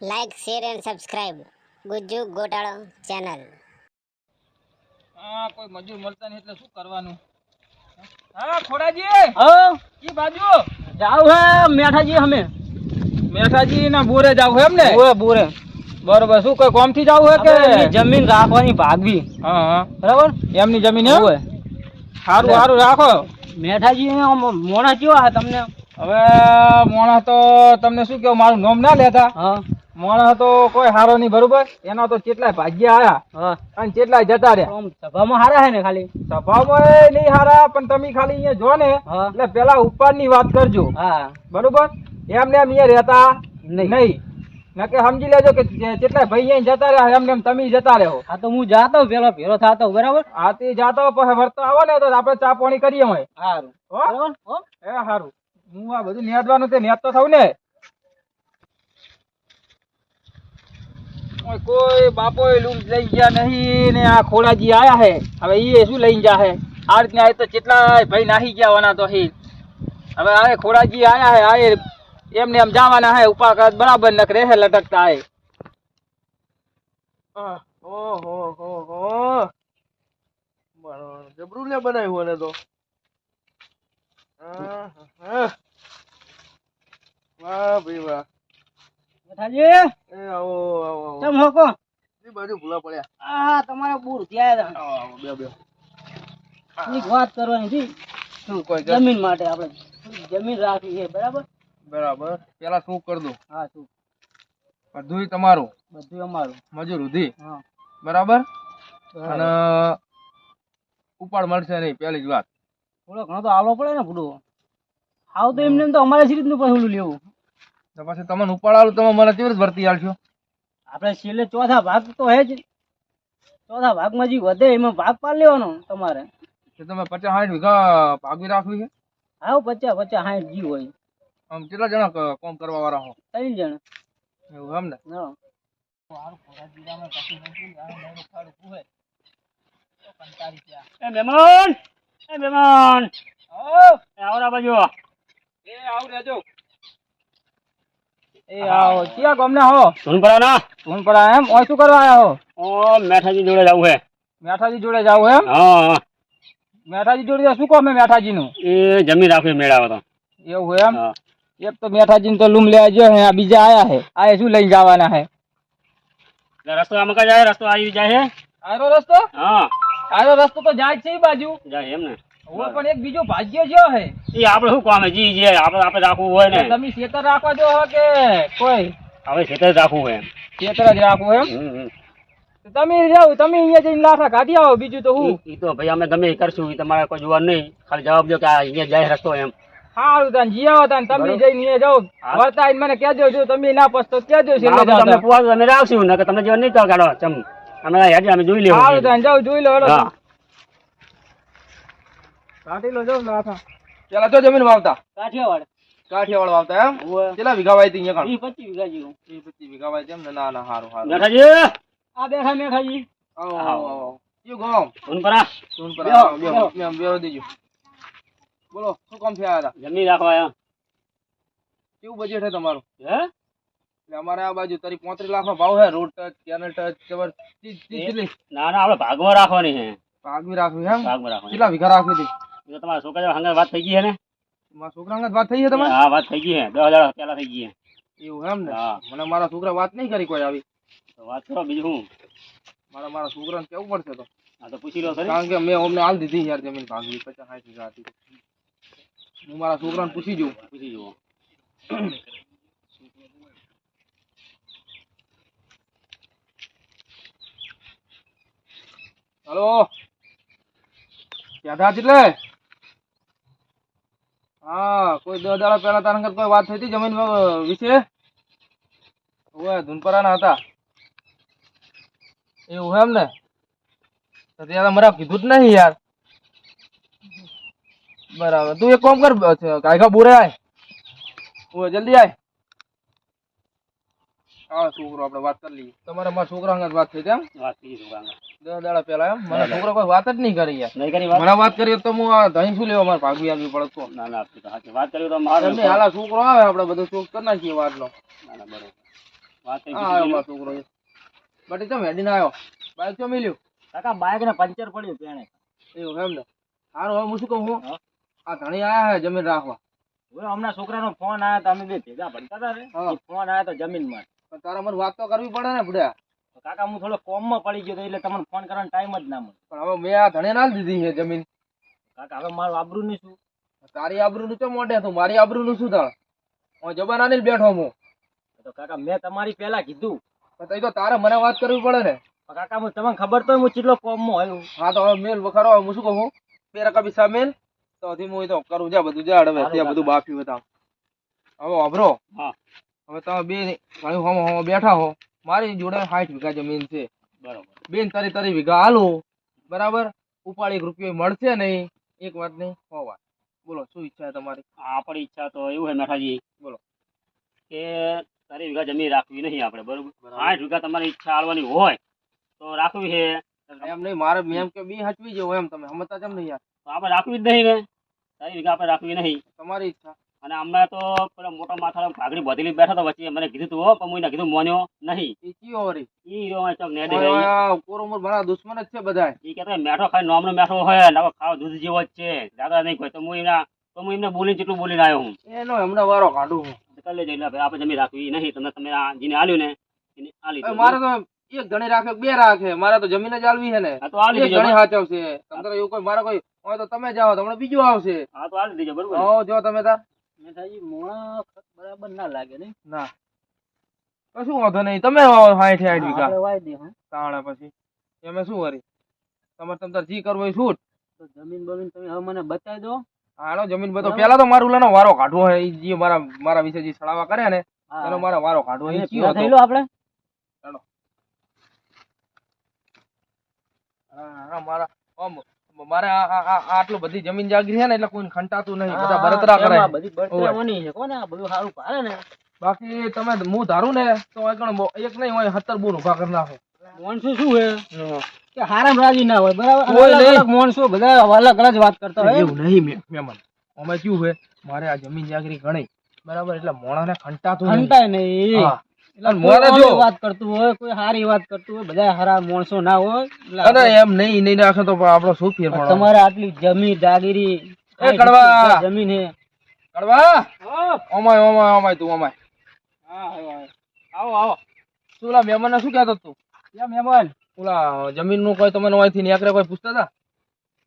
Like share and subscribe Gujju Gotalo channel હા કોઈ મજૂર મળતા નહીં એટલે શું કરવાનું? હા ખોડાજી! હા? ઈ બાજુ! જાવ હે મેઠાજી અમે મેઠાજી ના બોરે જાવ એમ ને બોરે બોરે. બરોબર શું કોઈ કોમથી જાવ હે કે? જમીન રાખવાની ભાગવી. હા હા. બરાબર? એમની જમીન હે. સારું સારું રાખો. મેઠાજી મોણા કેવા હે તમને? હવે મોણા તો તમને શું કેવું મારું નામ ના લેતા? હા. મોણા તો કોઈ હારો નહીં બરોબર? એના તો કેટલાય ભાગ્યા આયા. હા. અને કેટલાય જતા રહ્યા. સભામાં હારા હે ને ખાલી? સભામાં નહીં હારા પણ તમે ખાલી અહીંયા જો ને એટલે પેલા ઉપરની વાત કરજો. હા. બરોબર? એમને એમ અહીંયા રહેતા નહીં. નહીં. નકે સમજી લેજો કે કેટલા ભાઈ અહીંયા જતા રહ્યા એમને એમ તમે જતા રહો. હા તો હું જાતો પેલો ભેરો થાતો બરાબર? હા તે જાતો પછી વર્તો આવો ને તો આપણે ચા પાણી કરીએ હોય. સારું હો? એ સારું હું આ બધું નેદવાનું તે નેદ તો થવું ને. ઓય કોઈ બાપો લૂંટ લઈ ગયા નહીં ને આ ખોડાજી આયા હે. હવે એ શું લઈને જા હે? આ રીતના આ તો કેટલા ભાઈ નાહી ગયા વાના તો હે. હવે આ ખોડાજી આયા હે, આ એમને એમ જવાના હે ઉપા બરાબર નક રહે લટકતા હે ઓહો હો હો. જબરું લે બનાવ્યું અને તો. વાહ, ભાઈ વાહ. મેઠાજી એ આવો આવો આવો. ચમ હોકો એ બાજુ ભૂલા પડ્યા. આ તમારા બુર ત્યાં આવો આવો બે બે. એક વાત કરવાની હતી. શું કોઈ જમીન માટે આપણે જમીન રાખવી છે બરાબર? બરાબર. પેલા શું કર દઉં હા શું? બધું તમારું. બધું અમારું. મજૂર ઉધી હા. બરાબર. અને ઉપાડ મળશે નહીં પેલી જ વાત. થોડો ઘણો તો આવવો પડે ને ભૂડો. આવ તો એમને એમ તો અમારે સિરીજનું પણ લેવું? તો પછી તમને ઉપાડ આલું તમે મને કેવી રીતે ભરતી આલશો? આપણે છેલ્લે ચોથા ભાગ તો હે જ. ચોથા ભાગમાં જે વધે એમાં ભાગ પાડી લેવાનો તમારે. તો તમે પચાસ સાઠ વીઘા ભાગવી રાખવી છે? આવ પચાસ પચાસ સાઠ જી હોય. આમ કેટલા જણા કોમ કરવા વાળા હો? ત્રણ જણ. એવું એમ ને? હા. એ મહેમાન! એ મહેમાન! એ આવરા બાજુ એ આવ રેજો એ આવો ક્યાં ગામના હો? સુનપરા ના એમ? ઓય શું કરવા આયા હો? ઓ મેઠાજી જોડે જવું હે. મેઠાજી જોડે જાવ એમ? હા. મેઠાજી જોડે શું કહો મેં મેઠાજી નું એ જમીન રાખવી મેળાવો તો. એવું એમ? એક તો મેઠાજી ને તો લૂમ લેવા ગયો હે આ બીજા આયા હે. આ શું લઈને જવાના હે? રસ્તો આમાં કઈ જાય? રસ્તો આવી જાય હે? આરો રસ્તો? હા. આરો રસ્તો તો જાય છે બાજુ. જાય એમ ને. હવે પણ એક બીજો ભાગ્ય જો હે એ આપણે શું કામ? જી જે આપણે આપણે રાખવું હોય ને. તમે ખેતર રાખવા જો હો કે કોઈ? હવે ખેતર રાખવું હોય ખેતર જ રાખવું એમ? તમે જાવ તમે અહીંયા જઈને લાફા કાઢી આવો બીજું તો હું એ તો ભાઈ અમે ગમે કરશું તમારે કોઈ જોવા નહીં. ખાલી જવાબ દો કે આ અહીંયા જાય રસ્તો એમ. સારું તાન જીયાવો તાન તમે. જઈને હા. વર્તા મને કહેજો જો તમે ના પસ્તો કહેજો છે તમને. પુવા અમે રાખશું ને તમે જીવન નહીં તો કાઢો ચમ. અમે હેડી અમે જોઈ લેવું સારું તાન જાઓ જોઈ લો હેડો. કાઢી લો લાઠા પેલા તો જમીન વાવતા. કાઠિયાવાડ. કાઠિયાવાડ વાવતા એમ? કેટલા વીઘા વાવતી અહીંયા વીસ પચીસ વીઘા જેવું. કણ પચીસ વીઘા વાવતી એમ ને? ના ના હારું સારું મેઠાજી આ બેઠા મેઠાજી આવો આવો આવો. કયું ગામ? સુનપરા સુન પર બેહો, આવો, બેહો, દેજો. બોલો શું કામ થયા હતા જમીન રાખવા આયા. કેવું બજેટ છે તમારું? હે? અમારે આ બાજુ તારી પોત્રીસ લાખ નો ભાવ હે રોડ ટચ કેનલ ટચ જબર ત્રીસ ત્રીસ કેટલી ના ના આપણે ભાગમાં રાખવાની છે. ભાગમાં રાખવી એમ? ભાગમાં રાખવાની. કેટલા વીઘા રાખવી હતી? તો તમારા છોકરા હંગાર વાત થઈ ગઈ છે ને? મારા છોકરા વાત થઈ છે તમારે? હા વાત થઈ ગઈ છે દસ હજાર પેલા થઈ ગઈ છે એવું એમ ને? મને મારા છોકરા વાત નહીં કરી કોઈ આવી. તો વાત કરો બીજું હું મારા મારા છોકરાને કેવું પડશે તો? હા તો પૂછી લો ખરી. કારણ કે મેં અમને હાલ દીધી યાર જમીન ભાગવી પચાસ સાઠ હજાર હતી. હું મારા છોકરાને પૂછી જોઉં. પૂછી જોઉં હલો? ક્યાં થયા એટલે હા, કોઈ દસ દાડા પહેલા તારા અંગત કોઈ વાત થઈ હતી જમીન વિશે? ઓય, ધૂનપરાના હતા. એવું એમ ને ત્યારે મારા કીધું જ નહીં યાર. બરાબર. તું એક કામ કર કાયખા બોરે આય ઓય, જલ્દી આય. હા છોકરો આપણે વાત કરી લઈએ. તમારે મારા છોકરા અંગે વાત થઈ તેમ વાત થઈ છોકરા અંગે દસ દાડા પહેલા એમ? મને છોકરો કોઈ વાત જ નહીં કરી યાર. નહીં કરી વાત? મને વાત કરીએ તો હું આ દહીં શું લેવા મારે ભાગવી આવી પડે તો ના ના આપતી તો સાચી વાત કરી તો મારે તમે હાલા છોકરો આવે આપણે બધું ચોક કરી નાખીએ વાતનો. ના ના બરોબર. વાત થઈ ગઈ. મારો છોકરો બટ તમે હેડીને આવ્યો? બાઈક ચમ મિલ્યું કાકા બાઇક ને પંચર પડ્યું તેણે એવું એમ ને? સારું હવે હું શું કહું હું? આ ધણી આયા હે જમીન રાખવા. હમણાં છોકરાનો ફોન આવ્યો તો અમે બે ભેગા ભણતા હતા રે ફોન આવ્યો તો જમીનમાં. પણ તારા મને વાત તો કરવી પડે ને બુડા કાકા હું થોડો કોમમાં પડી ગયો તો એટલે તમને ફોન કરવાનો ટાઈમ જ ના મળે. પણ હવે મેં આ ધણે ના દીધી છે જમીન. કાકા હવે મારું આબરૂ નહીં શું? તારી આબરૂનું તો મોઢે તું? મારી આબરૂનું શું તાળ હું જબાના નહીં બેઠો હું તો કાકા મેં તમારી પહેલા કીધું. તો તો તારે મને વાત કરવી પડે ને. કાકા હું તમને ખબર તો હું કેટલો કોમમાં હોય હા તો હવે મેલ વખારો હું શું કહું બે રકા બી સામેલ તો હજી હું તો કરું. જા બધું જા હવે ત્યાં બધું બાફી બતાવ. હવે અભરો હા. હવે તમે બે હોમો હોમો બેઠા હો. મારી જોડે સાઠ વીઘા જમીન છે. બરાબર. બેન તારી તારી વીઘા હાલો. બરાબર? ઉપાડ એક રૂપિયો મળશે નહીં. એક વાત નહીં હો વાત બોલો શું ઈચ્છા છે તમારી? આપણી ઈચ્છા તો એવું છે મેઠાજી બોલો. કે તારી વીઘા જમીન રાખવી નહીં આપણે બરોબર? સાઠ વીઘા તમારી ઈચ્છા આવવાની હોય તો રાખવી છે. એમ નહીં મારે એમ કે બી હચવી જવું એમ તમે સમજતા કેમ નહીં યાર. તો આપણે રાખવી જ નહીં ને. તારી વીઘા આપણે રાખવી નહીં. તમારી ઈચ્છા. અને હમણાં તો પેલો મોટા માથાનો ભાગડી બધેલી બેઠા તો વચ્ચે મને કીધું તું પણ એને કીધું મોન્યો નહીં. ઈ કયો વળી? ઈ રો ચોક ઓય, ગઈ. ઓય, કોરોમોર મારા દુશ્મન જ છે બધા ઈ કહેતો મેઠો ખાઈ નોમનો મેઠો હોય ને ખાવ દૂધ જેવો જ છે. દાદા નહીં કોઈ. તો હું એમના તો હું એમને બોલીને જેટલું બોલીને આવ્યો હું. એનો હમણાં વારો કાઢું હું. કરી લેજો એટલે આપણે જમીન રાખવી. નહીં તમે તમે આ જીને આલ્યું ને એને આલી મારે તો એક ગણી રાખે બે રાખે. મારે તો જમીન જ આલવી છે ને. તો આલી દેજો હાચવશે. તમને એવું કોઈ મારા કોઈ હોય તો તમે જાઓ તમને બીજું આવશે. હા તો આલી દેજો બરોબર. હો જો તમે તાર મેઠાજી મોણા બરાબર ના લાગે ને. ના કશું વાંધો નહીં. તમે સાઠ સાઠ વીઘા. દઈએ હં. તાણે પછી. એમે શું કરી તમારે તમ તાર જી કરવું એ છૂટ. તો જમીન બમીન તમે હવે મને બતાવી દો. હાલો જમીન બધો. પેલા તો મારું લેનો વારો કાઢવો હોય. જે મારા મારા વિશે જે સળાવા કરે ને એનો મારો વારો કાઢવો એ થઈ. લો આપણે. હા, હા, મારા આમ, મારે આટલું બધી જમીન જાગીર છે ને એટલે કોઈ ખંટાતું નહીં. બધા હા, કરે. બધી બળતરા ઓની છે. કોને બધું સારું ભારે ને? બાકી તમે હું ધારું ને તો આગળ એક નહીં હોય હતર બોર ઊભા કરી નાખો. માણસો શું હે. કે હારામ રાજી ના હોય બરાબર? અલગ. અલગ માણસો બધા અલગ અલગ વાત કરતા હોય. એવું નહીં મેમન. અમે કયું હે મારે આ જમીન જાગરી ગણી બરાબર? એટલે મોણાને ખંટાતું ખંટાય નહીં. મારે જો. વાત કરતું હોય કોઈ હારી વાત કરતું હોય બધા હારા માણસો ના હોય અને એમ નહીં નહીં રાખે તો આપણો શું ફેર? તમારે આટલી જમીન જાગીરી એ કડવા. જમીન હે કડવા! Oh my oh my oh my તું ઓમાય આવો આવો. તું ઓલા શું કહેતો તું? મહેમાન. ઓલા જમીનનું કોઈ તમને અહીંથી નીકળે કોઈ પૂછતા હતા?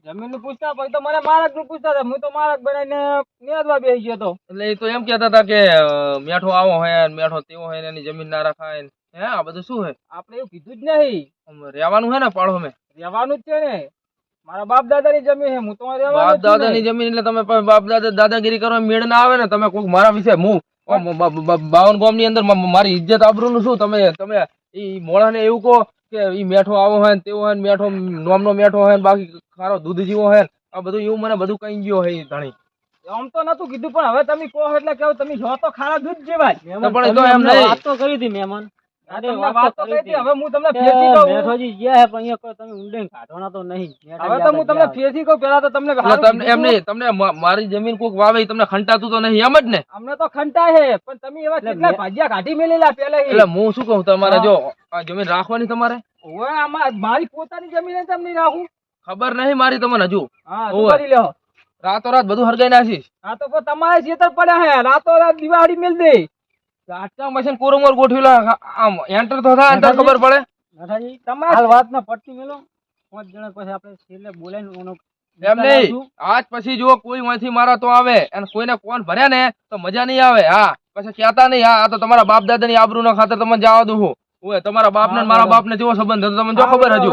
જમીન પૂછતા પછી તો મને મારકનું પૂછતા હતા. હું તો મારક બનાવીને નેદવા બેસી ગયો તો એટલે એ તો એમ કહેતા હતા કે મેઠો આવો હોય મેઠો તેવો હોય એની જમીન ના રખાય હે આ બધું શું હે? આપણે એવું કીધું જ નહીં. રહેવાનું હે ને પાડો મેં. રહેવાનું જ છે ને. મારા બાપ દાદા ની જમીન હે હું તો બાપ દાદા ની. જમીન એટલે તમે બાપ દાદા દાદાગીરી કરવા મેળ ના આવે ને તમે કોઈક મારા વિશે હું. બાવન ગામની અંદર મારી ઇજ્જત આબરૂ નું શું? તમે તમે એ મોળા ને એવું કહો કે ઈ મેઠો આવો હોય ને તેવો હોય ને મેઠો નોમનો મેઠો હોય ને બાકી ખારો દૂધ જેવો હોય આ બધું એવું મને બધું કઈ ગયો હોય ધણી. આમ તો નતું કીધું પણ હવે તમે કહો એટલે કેવું તમે જો તો ખારા દૂધ જેવા પણ તો એમ નહીં. વાત તો કરી હતી મહેમાન અરે વાત તો. હવે હું તમને કે કહું. મેઠોજી ગયા હે પણ અહીંયા કોઈ તમે ઊંડે કાઢવાના તો નહીં. હવે તો હું તમને ફેરથી કહું પેલા તો તમને તમને એમ નહીં તમને મારી જમીન કોક વાવે તમને ખંટાતું તો નહીં એમ જ ને? અમને તો ખંટા હે પણ તમે એવા કેટલા ભાજ્યા કાઢી મેલેલા પેલા એટલે હું શું કહું તમારે જો આ જમીન રાખવાની તમારે? ઓવે આમાં મારી પોતાની જમીન તમને રાખું. ખબર નહીં મારી તમને હજુ. હા. કરી લ્યો. રાતોરાત બધું હરગાઈ નાખીશ. હા તો તમારે જેતર પડ્યા હે રાતો રાત દિવાળી મેલ દે. આટલા મશીન કોરમોર ગોઠવેલા આમ એન્ટર તો થાય એન્ટર ખબર પડે. નઠાજી તમારે હાલ વાત ના પડતી મેલો. પાંચ જણા પછી આપણે છેલ્લે બોલાવીને ઓનો એમ નહીં. આજ પછી જો કોઈ માંથી મારા તો આવે અને કોઈને કોણ ભર્યા ને તો મજા નહીં આવે. હા પછી કહેતા નહીં હા આ તો તમારા બાપ દાદા ની આબરૂ ના ખાતર તમને જવા દઉં હું. ઓય તમારા બાપ ને મારા બાપ ને જેવો સંબંધ હતો તમને જો ખબર હજુ.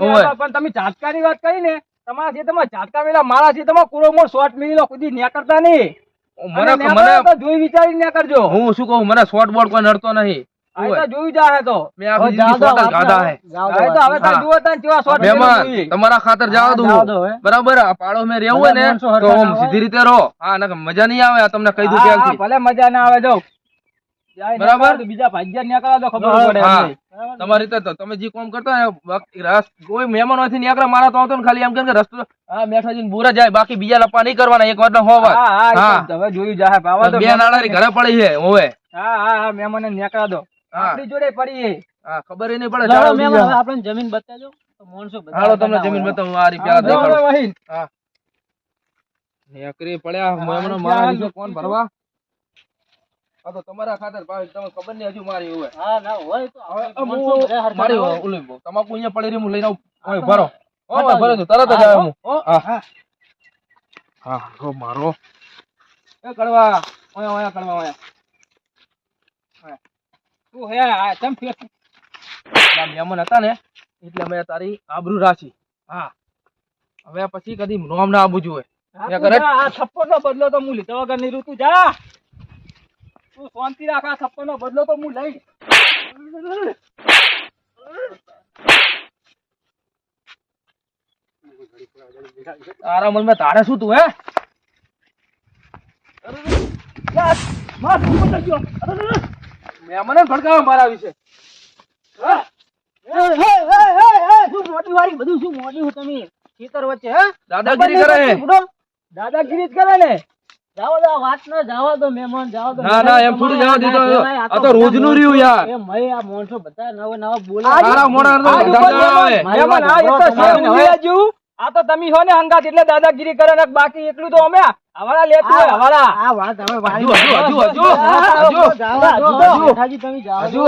નહીં પણ તમે ઝાટકાની વાત કરી ને તમારા ખેતરમાં ચાટકા મેલા મારા ખેતરમાં કુરોમોર શોર્ટ મિલી કુદી નેકરતા નહીં. મને મને હું શું કહું મને શોર્ટ બોર્ડ કોઈ નડતો નહીં. તમારા ખાતર જવા દઉં. બરાબર? પાડો મેં રહેવું ને તો. સીધી રીતે રહો. હા મજા નહીં આવે આ તમને કહી દઉં. ભલે મજા ના આવે જો બરાબર? બીજા ભાગ્યા નીકળો તો ખબર પડે હા. એમ નહીં. તમારી રીતે તો તમે જે કામ કરતા હોય ને બાકી રસ- કોઈ મહેમાન હોય નીકળે મારા તો આવતો ને ખાલી એમ કે રસ્તો હા મેઠાજી બુરા જાય બાકી બીજા લપા નહીં કરવાના એક વાર હો હા હા હા. એ તો હવે જોયું જાહે પાવા તો બે નાળાની ઘરે પડી છે હોવે હા હા હા મહેમાનને નેકળા દો આપણી જોડે પડી હા ખબર નહીં પડે ચાલો. જમીન બતાજો તો માણસો બધા હાલો તમને જમીન હોય. બતાવું આ રીત દેખાડો વહીન નેકરી પડ્યા મેમણો મારા કોણ ભરવા આ તો તમારા ખાતર ભાઈ તમને ખબર નહીં હજુ મારી હોય. હા ના હોય તો મારી. ઓલી તમાકુ અહીંયા પડી રહી હું લઈને આવું. ઓય ભરો. ઓ ભરો તો તરત જ હા, હું હો, હો. હા. મારો. એ કડવા ઓયા ઓયા કડવા ઓયા. તું હે આ તમ ફેર. મહેમાન હતા ને એટલે મેં તારી આબરૂ રાખી. હા. હવે પછી કદી નોમ ના આબુ જોઈએ આ છપ્પન નો બદલો તો હું લીધા વગર નહીં તું જા. તું શાંતિ રાખ આ થપ્પડ નો બદલો તો હું લઈ તારા મનમાં તારે શું તું હે? ભડકાવા મારા વિશે મોટી વાળી બધું શું મોટી હું તમે ખેતર વચ્ચે દાદાગીરી કરે દાદાગીરી જ કરે ને. જાઓ દો વાત ના જાવા દો મહેમાન જાવા દો ના, ના, એમ થોડું જવા દીધો. આ તો રોજનું રહ્યું યાર. એ મય આ માણસો બધા નવા નવા બોલે તારા મોઢાનું તો આ બધા ઉપર આવે. મહેમાન, મહેમાન, આ એક તો છે તમારે હવે- ઉંદીડા જેવું. આ તો તમે હો ને હંગાત એટલે દાદાગીરી કરે ને બાકી એટલું તો અમે હવાડા લેતું હોય હવાડા આ વાત હવે હજુ, હજુ, હજુ, હજુ, હજુ. હજુ, જાઓ, હજુ. જેઠાજી તમે જાઓ હજુ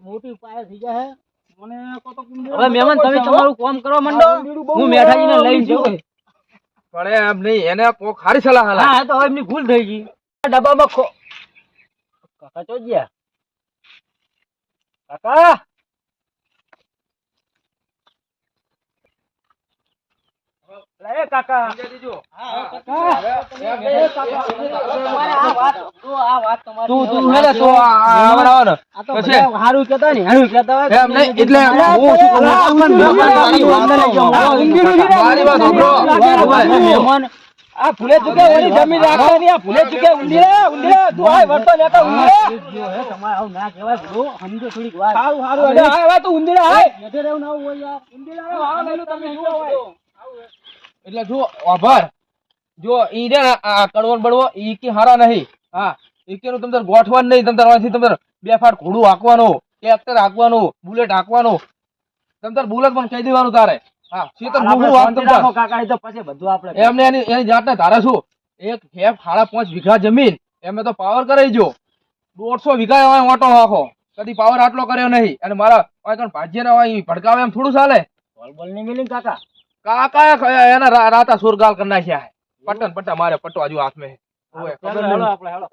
મોટી પાયે થઈ જાય હવે મહેમાન તમે તમારું કામ કરવા માંડો હું મેઠાજીને લઈ જઉં પણ એમ નહીં એને કોક હારી સલાહ હાલે હા તો એમની ભૂલ થઈ ગઈ. ડબ્બામાં ખો કાકા તો ગયા. કાકા! લે કાકા. કાકા. આ વાત જો આ વાત તમારી તું તું હવે તો આ- આ આવડાવો ને. પછી? હારું કહેતા ને હારું કહેતા હોય એમ એટલે હું શું કહું? આ પણ મહેમાન તારી વાત ના લેજો. આ ઉંદીડું છે ને, મારી વાત સાંભળો. મહેમાન. આ ભૂલે ચૂકે ઓલી જમીન રાખવાની આ ભૂલે ચૂકે ઉંદીડા ઉંદીડા તું આય વર્તો લેતા ઉંદીડા જો તમારે આવું ના કહેવાય bro. સમજો થોડીક વાત. સારું સારું. અરે આ હવે તું આય બેઠે રહેવું ના હોય યાર. ઉંદીડા આવો લઈ તમે જુઓ હોય એટલે જો આભાર. જો ઈ ને આ બળવો ઈ કે હારા નહીં. હા ઈ કે ગોઠવાન નહીં તમતાર વાંથી તમતાર બે ફાટ ઘોડું હાંકવાનું ટ્રેક્ટર હાંકવાનું બુલેટ હાંકવાનું. તમતાર બુલેટ પણ કહી દેવાનું તારે. હા શેતર ઘૂઘરું હાંક શાંતિ કાકા, તો પછી બધું આપણે એમને એની એની જાતને તારે શું? એક હેફ સાડા પાંચ વીઘા જમીન એમે તો પાવર કરાઈ જો દોઢસો વીઘા હોય ઓટો આખો કદી પાવર આટલો કર્યો નહીં. અને મારા કણ ભાજ્યને હોય ભડકાવે એમ થોડું ચાલે? બોલ બોલ નહીં મિલી કાકા. કાકા એના રાતા સુરગાલ કરી નાખ્યા. પટ્ટન પટ્ટા મારે પટ્ટો હજુ હાથ મેં ચાલો, હેલો આપણે હેલો.